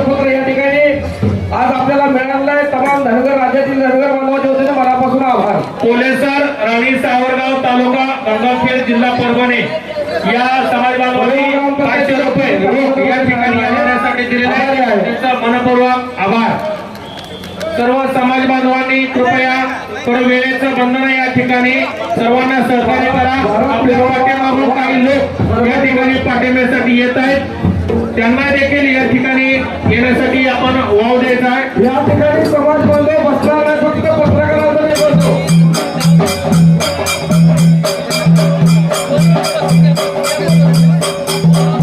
पत्र या ठिकाणी आज आपल्याला आहे तमाम धनगर राज्यातील धनगर मनापासून आभार. कोलेसर रवी सावरगाव तालुका गंगाखेड जिल्हा परभणी या समाज बांधवांनी पाचशे रुपये रोख या ठिकाणी येण्यासाठी दिलेले आहे त्यांचा मनपूर्वक आभार. सर्व समाज बांधवांनी कृपया थोडं वेळेचं बंधन आहे या ठिकाणी. सर्वांना सहकार्य करा. आपले पाठीमागून काही लोक या ठिकाणी पाठिंब्यासाठी येत आहेत. त्यांना देखील या ठिकाणी येण्यासाठी आपण वाव द्यायचा आहे. या ठिकाणी समाज बांधव बसणार फक्त पत्रकारांचा मी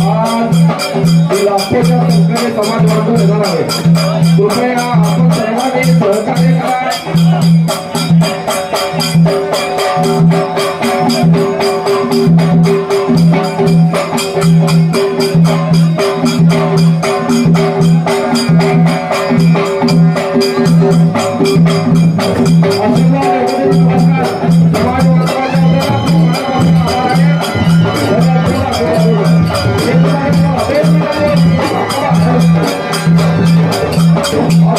आज लाखोच्या संख्येने समाज बांधव येणार आहे Oh,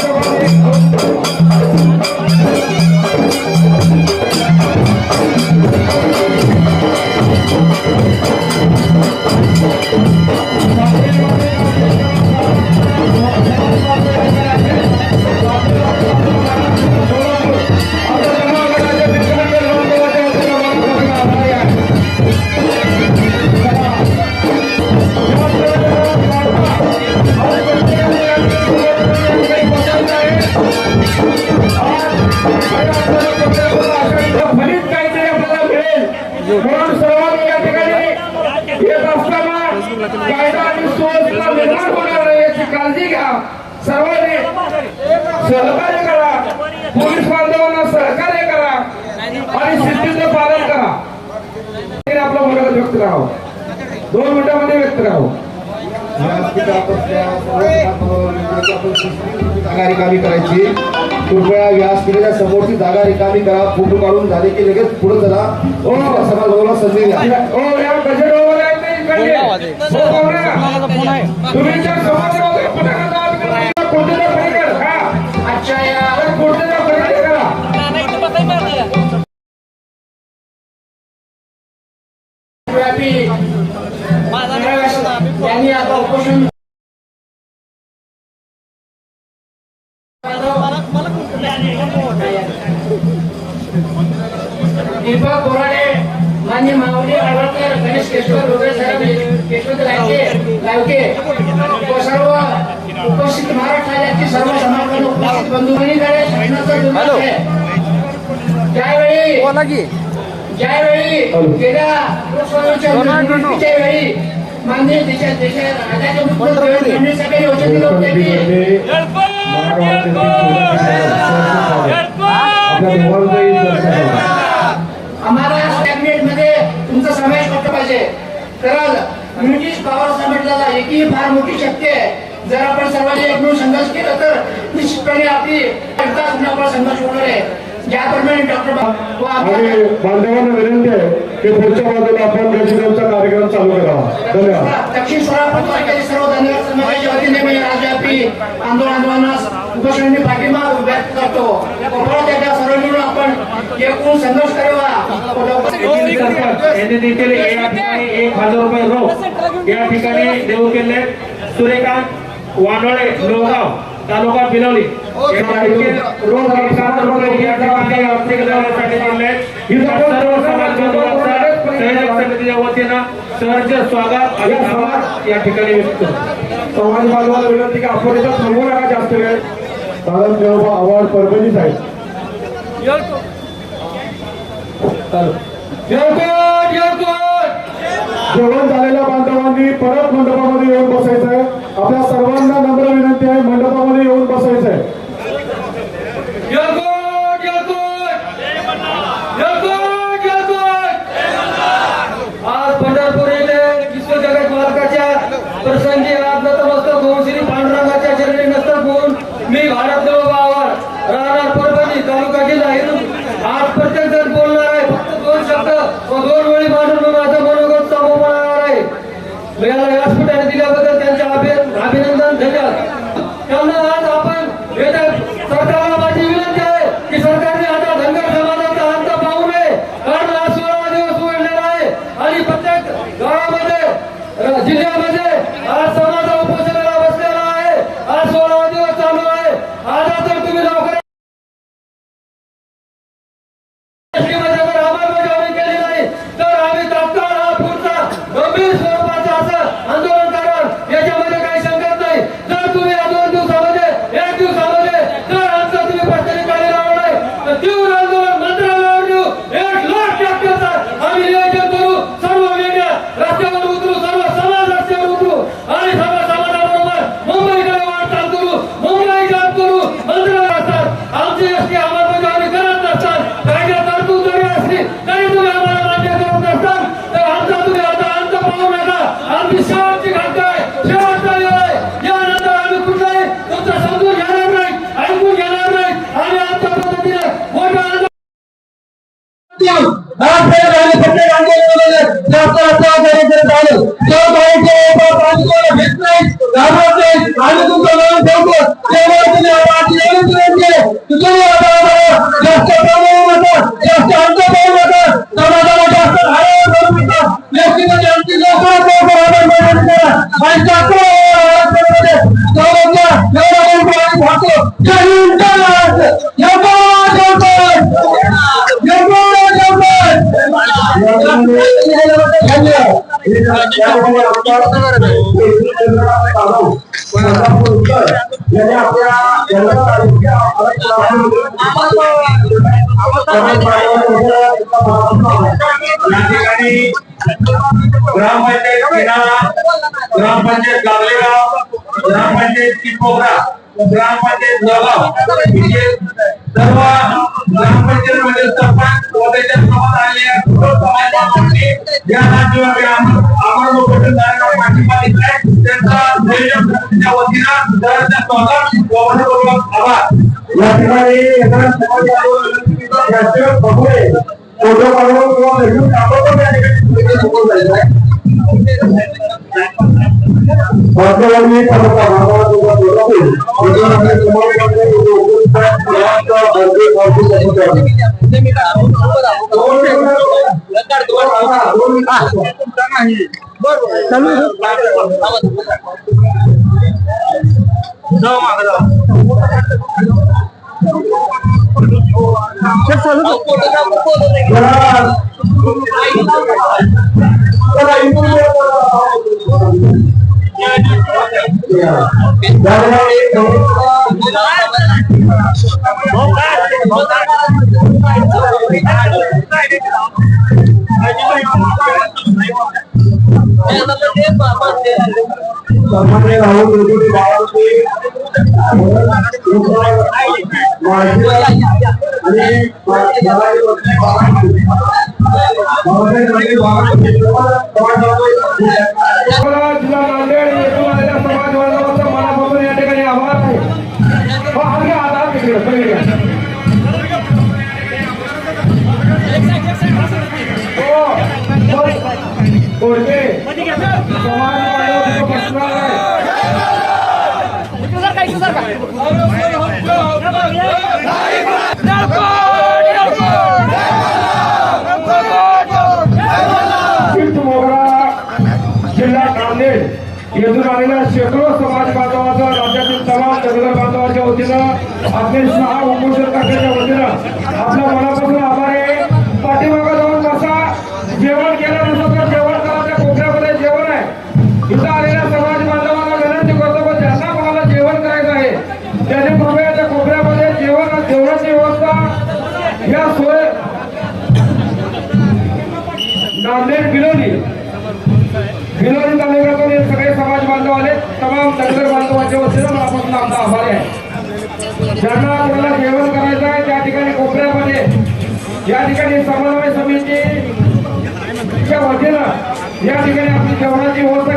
सर्वांनी सहकार्य करा. पोलीस बांधवांना सहकार्य करा. आणि शिस्तीचं पालन करा. आपलं मनोगत व्यक्त राहावं. दोन मिनिटांमध्ये व्यक्त राहावं. जागा रिकामी करायची. कृपया व्यासपीठाच्या समोरची जागा रिकामी करा. फोटो काढून झाले की लगेच पुढे चला. संधी द्या. ओ या बजेट ओव्हर आहेत नाही इकडे. हो, पाहुणे. तुम्ही जर दीपक बोराडे मान्य माऊली आळवडकर गणेश केशवर वगैरे साहेब केशवंत गायके गायके व सर्व उपस्थित महाराष्ट्र राज्यातील सर्व समाज उपस्थित बंधूंकडे शासनाचा आहे. त्यावेळी ज्यावेळी गेल्या लोकसभेच्या निवडणुकीच्या वेळी आम्हाला कॅबिनेटमध्ये. तुमचा समावेश करतो पाहिजे. तर युनिटी पॉवर समिटला एकही फार मोठी शक्ती आहे. जर आपण सर्वांनी एक मिळून संघर्ष केला तर निश्चितपणे आपली एकता आपला संघर्ष होणार आहे. आणि बांधवांना विनंती आहे की पुढच्या बाजूला आपण रेसिडेन्सचा कार्यक्रम चालू करावा. धन्यवाद. दक्षिण सोलापूर सर्व धन्यवाद आंदोलनास उपोषणाने पाठिंबा व्यक्त करतो. व परत एकदा सर्व मिळून आपण एकूण संघर्ष करावा यांनी देखील या ठिकाणी एक हजार रुपये रोख. या ठिकाणी देऊ केले सूर्यकांत वानोळे लोहगाव. तालुका वतीनं सहर्ष स्वागत. आणि आभार या ठिकाणी व्यक्त समाज बांधवाला विनंती की आपण इथं थांबू नका जास्त वेळ. देवबा. जेवण झालेल्या बांधवांनी परत मंडपामध्ये येऊन बसायचं आहे आपल्या सर्वांना नम्र विनंती आहे मंडपामध्ये येऊन बसायचं आहे येळकोट, येळकोट. येळकोट, येळकोट. आज पंढरपूर येथे विश्व जगत मालकाच्या प्रसंगी आज नतमस्तक होऊन श्री पांडुरंगाच्या चरणी नस्तक होऊन मी भारत देवबावर राहणार परभणी तालुका जिल्हा हिंदू आज प्रत्येक जण बोलणार आहे फक्त दोन शब्द व दोन वेळी मांडून मी माझं मनोगत समोर आहे याला व्यासपीठ धन्यवाद. देतात त्यांना आज आपण वेद सरकार या ठिकाणी ग्रामपंचायत किनाळा ग्रामपंचायत गावलेगाव ग्रामपंचायत ग्रामपंचायत सर्व ग्रामपंचायत मध्ये सरपंच व त्याच्या आलेल्या सर्व या आम्हाला कार्यक्रम पाठिंबा दिलाय त्यांचा नियोजन समितीच्या वतीनं सहर्ष स्वागत व मनपूर्वक आभार या ठिकाणी येणाऱ्या समाज आंदोलनाचे राष्ट्रीय बघूये फोटो काढून किंवा व्हिडिओ टाकून या ठिकाणी समोर जायचं आहे वास्तवानी तालुका भागात उभा जोडावे. इथून आपल्या समाजामध्ये उपयुक्त प्रवाहाचा भरपूर पाऊस होत आहे. दोन मिनिटं. दोन मिनिटं. जरा- जरा इथून जरा एक- सन्माननीय राहुल गांधी बाळासाहेब माहिती आणि बाळासाहेब बाळासाहेब मला जिल्हा नांदेड येथून आलेल्या समाज बांधवांचा मनापासून या ठिकाणी आभार आहे हो, जिल्हा नांदेड येथून आलेल्या शेकडो समाज बांधवांचा राज्यातील तमाम जनगण बांधवांच्या वतीनं अखिल शहा उपोषण करण्याच्या वतीनं आपल्या मनापासून आभार आहे. या सोय. नांदेड बिलोली बिलोली तालुक्यातून हे सगळे समाज बांधव आले तमाम धनगर बांधवांच्या वतीनं मनापासून आमचा आभार आहे. ज्यांना आपल्याला जेवण करायचं आहे त्या ठिकाणी कोपऱ्यामध्ये या ठिकाणी समन्वय समितीच्या वतीनं या ठिकाणी आपली जेवणाची होत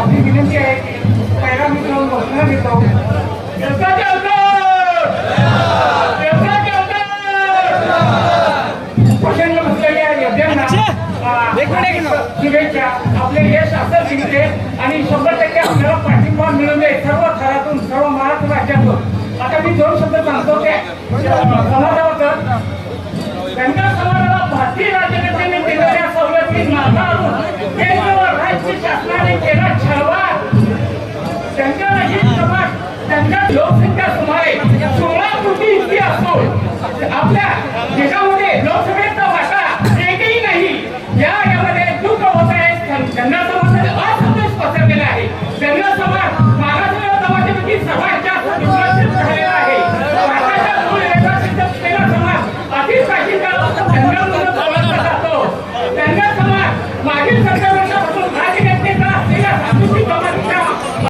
आपली विनंती आहे की पहिला मित्र दुसरा मित्र शुभेच्छा आपले यश असं जिंकले आणि शंभर टक्के आपल्याला पाठिंबा मिळून सर्व थरातून सर्व महाराष्ट्र राज्यातून. आता मी दोन शब्द सांगतो ते